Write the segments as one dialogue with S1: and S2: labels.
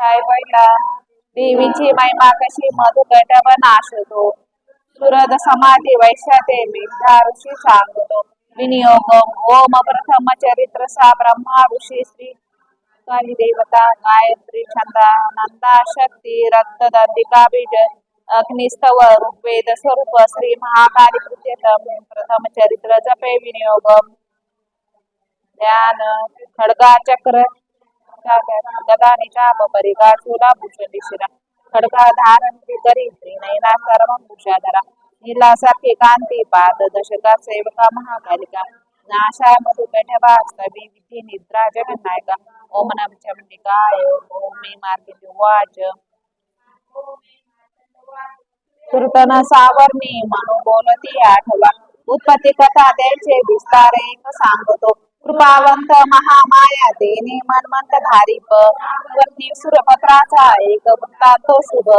S1: अध्याय पहिला देवीची महिमा कशी मधुकट नाशतो सुरद समाधी वैश्याते मेधा ऋषी सांगतो. विनियोग ओम प्रथम चरित्र सा ब्रह्मा ऋषी श्री काली देवता गायत्री छंदा नंदा शक्ती रक्तदंतिका बीज अग्निस्तव ऋग्वेद स्वरूप श्री महाकाली कृत्यतम प्रथम चरित्र जपे विनियोगम ध्यान खडगा चक्र गदा निजाम धारण करी त्रिनयना सर्व भूषाधरा नीलासारखे कांती पाद दशका सेवका महाकालिका नाशा मधुपेठ वास्तवी विधी निद्रा जगन्नायका ओम नम चंडिकाय ओम मे मार्गे वाच कीर्तन सावरणी मनु बोलती आठवा. उत्पत्ती कथा त्यांचे विस्तार एक सांगतो. कृपावंत महामाया देणे मनमंत धारी वरती सुरपत्राचा एक वृत्तांतो शुभ.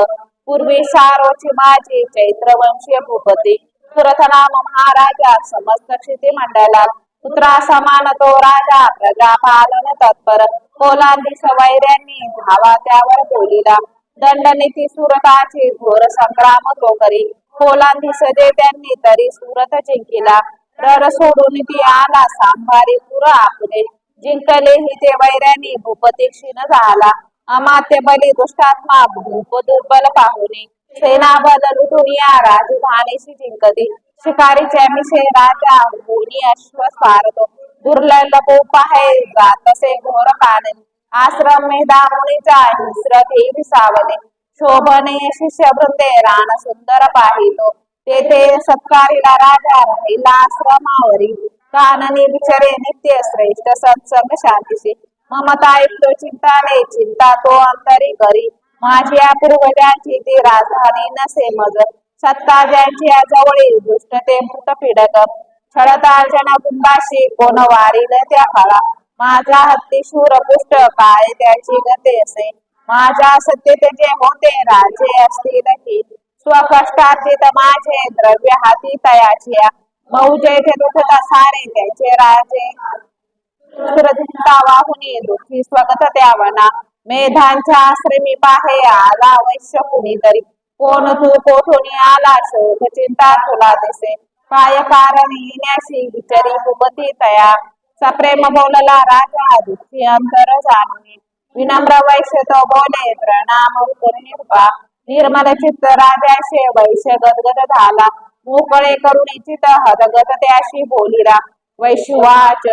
S1: पूर्वी शारोची माझे चैत्र वंशीय भूपती. सुरथनाम महाराजा समस्त क्षिती मंडला पुत्रा समान तो राजा प्रजा पालन तत्पर. कोलांदी सवैऱ्यांनी धावा त्यावर बोलिला. दंडनीती सुरताची घोर संग्राम तो करी. कोलांदी सजे त्यांनी तरी सुरत जिंकिला. डर सोडून ती आला सांभारी पुर आपले. जिंकले ही ते वैराणी भूपती क्षीण झाला. अमात्य बली दुष्टात्मा भूप दुर्बल पाहुणे सेना बदल लुटून या राजधानीशी जिंकती शिकारीच्या मिशे राजा होणी अश्व स्वारतो दुर्लभ आहे जातसे घोर काननी आश्रम मेधा मुनीचा हिस्र ते विसावले शोभने शिष्य वृंदे रान सुंदर पाहिलो. तेथे सत्कारीला राजा राहिला आश्रमावरी काननी विचारे नित्य श्रेष्ठ सत्संग शांतीशी ममता ऐकतो नाही चिंता तो अंतरी करी माझी या पूर्वजांची ती राजधानी नसे मज सत्ता ज्यांची या जवळील दुष्ट ते मृत पीडक छळतार्जन गुंबाशी कोण वारील त्या काळा. माझा हत्ती शूर पुष्ट काय त्याची गते असे. माझ्या सत्यते जे होते राजे असतील की स्वकष्टार्जित माझे द्रव्य हाती तयाची. मौजे ते दुखता सारे त्याचे राजे. सुरधिता वाहुनी दुःखी स्वगत द्यावना मेधांच्या आश्रमी पाहे आला वैश्य कुणीतरी कोण तू कोठून आला शोध चिंता तुला दिसे. काय कारण येण्याशी विचारी भूपती तया. सप्रेम बोलला राजा दुःखी अंतर जाणून विनम्र वैश्य तो बोले प्रणाम करुणा निर्मल चित्त राजाशे वैश्य गदगद झाला मोकळे करून इच्छित हदगत त्याशी बोलिरा वैश्वाच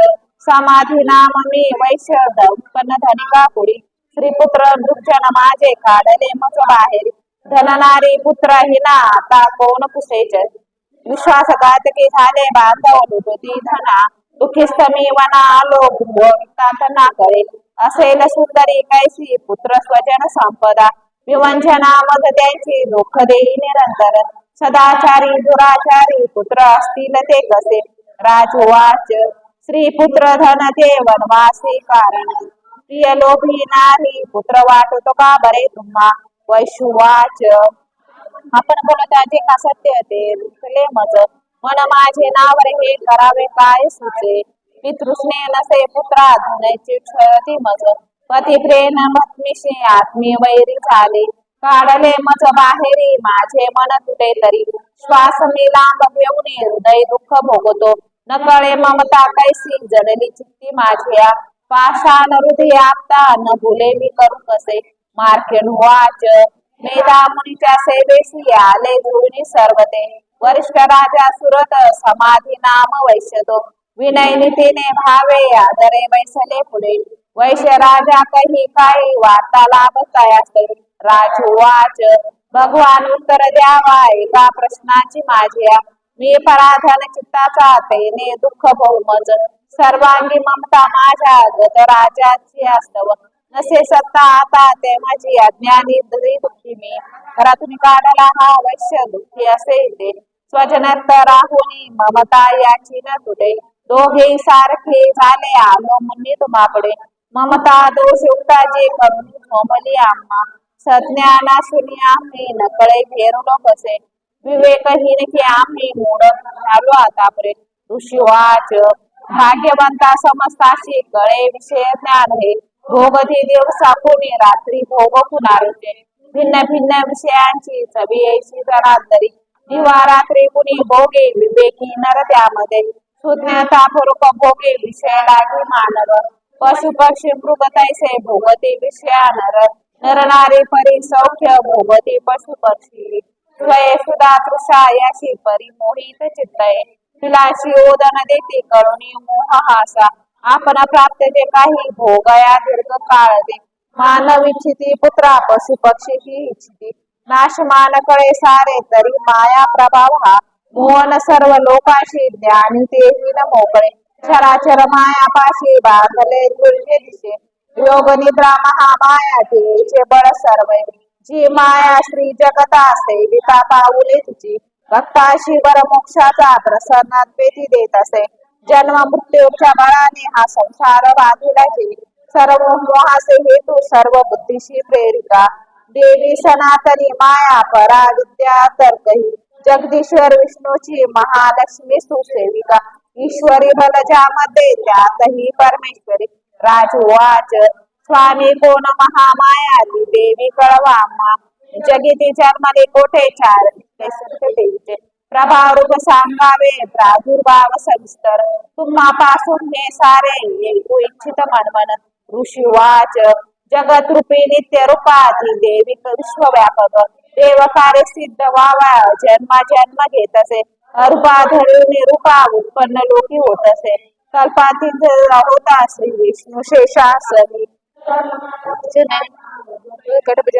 S1: समाधी नाम मी वैश्य उत्पन्न धनिका पुढी श्रीपुत्र दुर्जन माझे काढले मग बाहेर धननारी पुत्र हिना आता कोण पुसेच? विश्वासघातकी झाले बांधव लुटती धना दुखिस्त मी वना आलो भुवतात ना करे असेल सुंदरी कैसी पुत्र स्वजन संपदा विवंचना मग त्यांची दुःख देई निरंतर। सदाचारी दुराचारी पुत्र असतील ते कसे? राजवाच श्री पुत्र धन ते वनवासी कारण। प्रिय लोभी नाही पुत्र वाटतो का बरे तुम्हा? वैशुवाच। आपण बोलता जे का सत्य ते? दुखले मज मन माझे नावर हे करावे काय सुचे? पितृष्णे नसे पुत्रा धनाची क्षती मज पती प्रेम मत्मिशी आत्मी वैरी झाले काढले मज बाहेरी माझे मन तुटे तरी. श्वास मी लांब घेऊन हृदय दुःख भोगतो. नकळे ममता कैसी जडली चित्ती माझ्या. पाषाण हृदय आता न भुले मी करू कसे. मार्केट वाच मेधा मुनीच्या सेवेशी आले जुळणी सर्वते. वरिष्ठ राजा सुरत समाधी नाम वैश्यतो. विनय नीतीने भावे आदरे वैसले पुढे. वैश्य राजा कही काही वार्तालाभ तयास राजवाच भगवान उत्तर द्यावा एका प्रश्नाची माझ्या मी पराधन चित्ताचा तेने दुःख बहुमज सर्वांगी ममता माझ्या गत राजाची असतव नसे सत्ता आता ते माझी अज्ञानी दरी दुःखी मी घरातून काढला हा वैश्य दुःखी असे ते स्वजनत राहुनी ममता याची न तुटे दोघे सारखे झाले आलो मुन्नी तुम्हाकडे ममता दोष युक्ताची करून झोमली आम्हा. सज्ञाना शुनी आम्ही नकळे घेरुलो कसे विवेकहीन की आम्ही मूड झालो आतापर्यंत. ऋषिवाच भाग्यवंता समस्ताशी कळे विषय ज्ञान हे. भोगती दिवसा कोणी रात्री भोग पुनारुचे. भिन्न भिन्न विषयांची चवी ऐशी जनांतरी. दिवा रात्री कुणी भोगे विवेकी नर त्यामध्ये. सुज्ञता पूर्वक भोगे विषय लागे मानव पशु पक्षी मृग तैसे भोगते विषया नर नर नारी परी सौख्य भोगते पशु पक्षी स्वये सुधा तृषा याशी परी मोहित चित्तये। तिलाशी ओदन देते करुणी मोह हासा। आपण प्राप्त जे काही भोगया दीर्घ काळ दे मानव इच्छिती पुत्रा पशु पक्षी ही इच्छिती। नाशमान कळे सारे तरी माया प्रभाव हा। मोहन सर्व लोकाशी ज्ञानी तेही न मोकळे। चराचर माया पाशी बांधले दुर्जे दिसे योग निद्रा महामाया तिचे बळ सर्व जी माया श्री जगता सेविका पाऊले तिची. भक्ताशी वर मोक्षाचा प्रसन्नात पेटी देत असे जन्म मृत्यूच्या बळाने हा संसार बांधिला जी सर्व मोहासे हेतू सर्व बुद्धीशी प्रेरिका देवी सनातनी माया परा विद्या तर्कही. जगदीश्वर विष्णूची महालक्ष्मी सुसेविका. ईश्वरी बलजामध्ये त्यातही परमेश्वरी. राजवाच स्वामी कोण महामाया देवी कळवा जगिती जन्मले कोठे चार? देवीचे प्रभाव रूप सांगावे प्रादुर्भाव सविस्तर. तुम्हापासून हे सारे ऐकू इच्छित मनमन. ऋषी वाच जगत रूपी नित्य रूपाची देवी विश्वव्यापक देव कार्य सिद्ध व्हावा जन्मा जन्म घेत असे. अरूपा धरून रूपा उत्पन्न लोकी होत असे कल्पातील होता श्री विष्णू शेषासनी। गणपती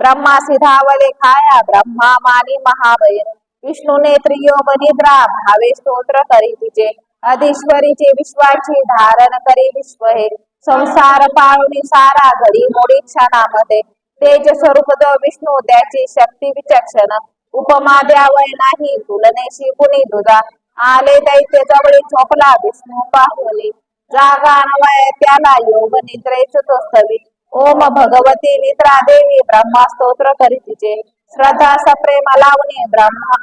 S1: ब्रह्मासी धावले खाया ब्रह्मा मानी महावय विष्णू नेत्र योग निद्रा भावे स्तोत्र करी तिचे अधीश्वरीचे विश्वाची धारण करी विश्व हे संसार पाळुनी सारा घडी मोडी क्षणामध्ये तेज स्वरूप विष्णू त्याची शक्ती विचक्षण। उपमा द्यावय नाही तुलनेशी कुणी दुधा आले दैत्य जवळी झोपला विष्णू पाहुली जागा नवय त्याला योग निद्रेच तो स्थवी ओम भगवती निद्रा देवी ब्रह्मा स्तोत्र करी तिचे. श्रद्धा सप्रेम लावणे ब्रह्मा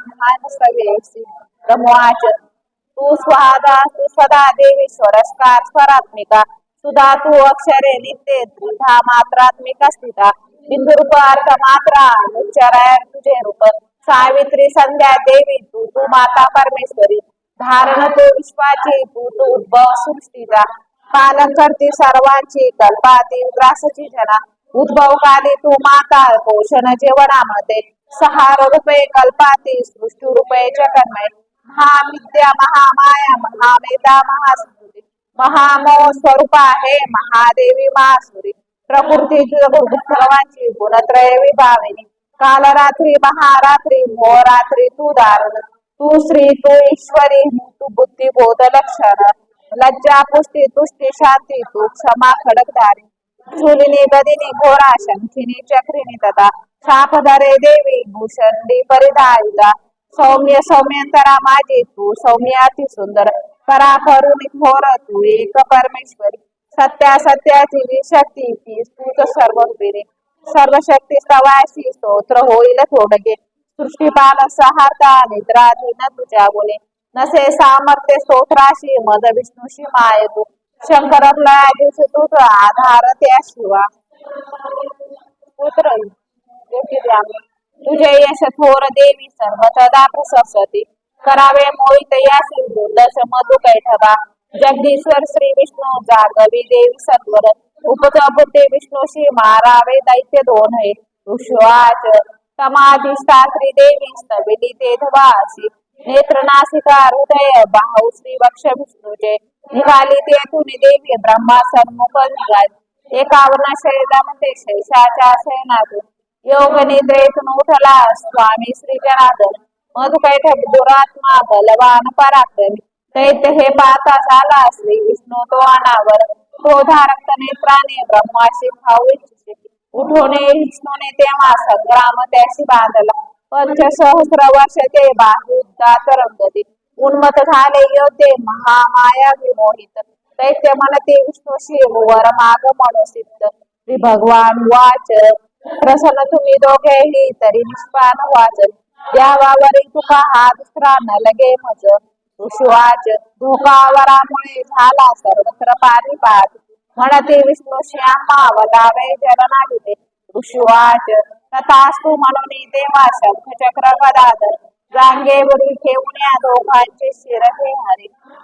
S1: ब्रह्मवाच तू स्वादा तू सदा देवी स्वरस्कार स्वरात्मिका. सुधा तू अक्षरे नित्य त्रिधा मात्रात्मिका स्थिता. बिंदू रूप अर्थ मात्रा उच्चाराय तुझे रूप. सावित्री संध्या देवी तू तू माता परमेश्वरी. धारण तू विश्वाची तू तू उद्भव सृष्टीचा. पालन करते सर्वांची कल्पाती ग्रासची जना उद्भव काली तू माता पोषण जेवणामध्ये. सहार रूपे कल्पाती सृष्टी रूपे जगन्मय. महाविद्या महामाया महामेधा महास्मृती महामो स्वरूप आहे महादेवी महासुरी. प्रकृती सर्वांची गुणत्रय विभाविनी. काल रात्री महारात्री भोरात्री तू दारुण. तू श्री तू ईश्वरी तू बुद्धी बोध लक्षण. लज्जा पुष्टी तुष्टी शांती तू क्षमा खडकधारी. झुलिनी गदिनी घोरा शंखिनी चक्रिनी तथा शापधरे देवी भूषणी परिधारिता सौम्य सौम्यंतरा माझी तू सौम्य अति सुंदर. पराकरुणी घोर तू एक परमेश्वरी. सत्या सत्याची शक्ती ती तूच सर्व सर्व शक्ती स्तवाशी स्तोत्र होईल थोडगे सृष्टीपाल सहारता निद्राधीन तुझ्या गुणे नसे सामर्थ्य स्तोत्राशी मद विष्णूशी माय तू शंकर दिवस तू आधार त्या शिवा पुत्र तुझे यश थोर देवी सर्व तदा प्रसती करावे मोहित यासी दश मधु कैठबा जगदीश्वर श्री विष्णू जागवी देवी सत्वर उपजपुटे विष्णुशी मारावे दैत्य दोन हे ऋषवाच समाधिष्ठात्री देवी स्तविली ते धवासी नेत्र हृदय बाहू श्री वक्ष विष्णुचे निघाली तेथून देवी ब्रह्मा सन्मुख निघाली. एकावन्न शरीरामध्ये शैशाच्या शयनातून योग निद्रेतून उठला स्वामी श्री जनार्दन. मधुकैठ दुरात्मा बलवान पराक्रमी. दैत्य हे पाहता झाला श्री विष्णू तो अनावर क्रोधारक्त नेत्राने ब्रह्माशी खाऊ इच्छिते उठवणे विष्णूने तेव्हा संग्राम त्याशी बांधला. पंचसहस्र वर्ष ते बाहुदात रंगती उन्मत झाले योद्धे महामाया विमोहित. दैत्य म्हणते विष्णूशी वर माग मनोसिद्ध. श्री भगवान वाच. प्रसन्न तुम्ही दोघेही तरी निष्पान वाचन. द्यावावरी तुका हा दुसरा न लगे मज. ऋषवाच धोकावरामुळे झाला सर्वत्र पारिपात म्हणते विष्णू श्यामा वदावे जलनागिते ऋषिवाच तथास्तु म्हणून देवा शंख चक्र गदाधर जांगेवरी ठेवून या दोघांचे शिर हे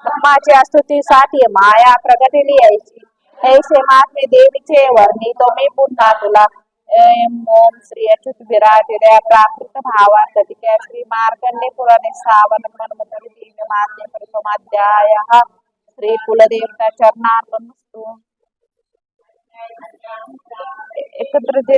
S1: ब्रह्माच्या स्तुतीसाठी माया प्रगतीली यायची ऐसे महात्मे देवीचे वर्णितो मी पुन्हा तुला ऐं ओम श्री अच्युत विराजिल्या प्राकृत भावांततिक्या श्री मार्कंडे पुराणे सावन मन्मथरी देवी महात्मे प्रथमाध्याय श्री कुलदेवता चरणार्पणस्तु एकत्र जे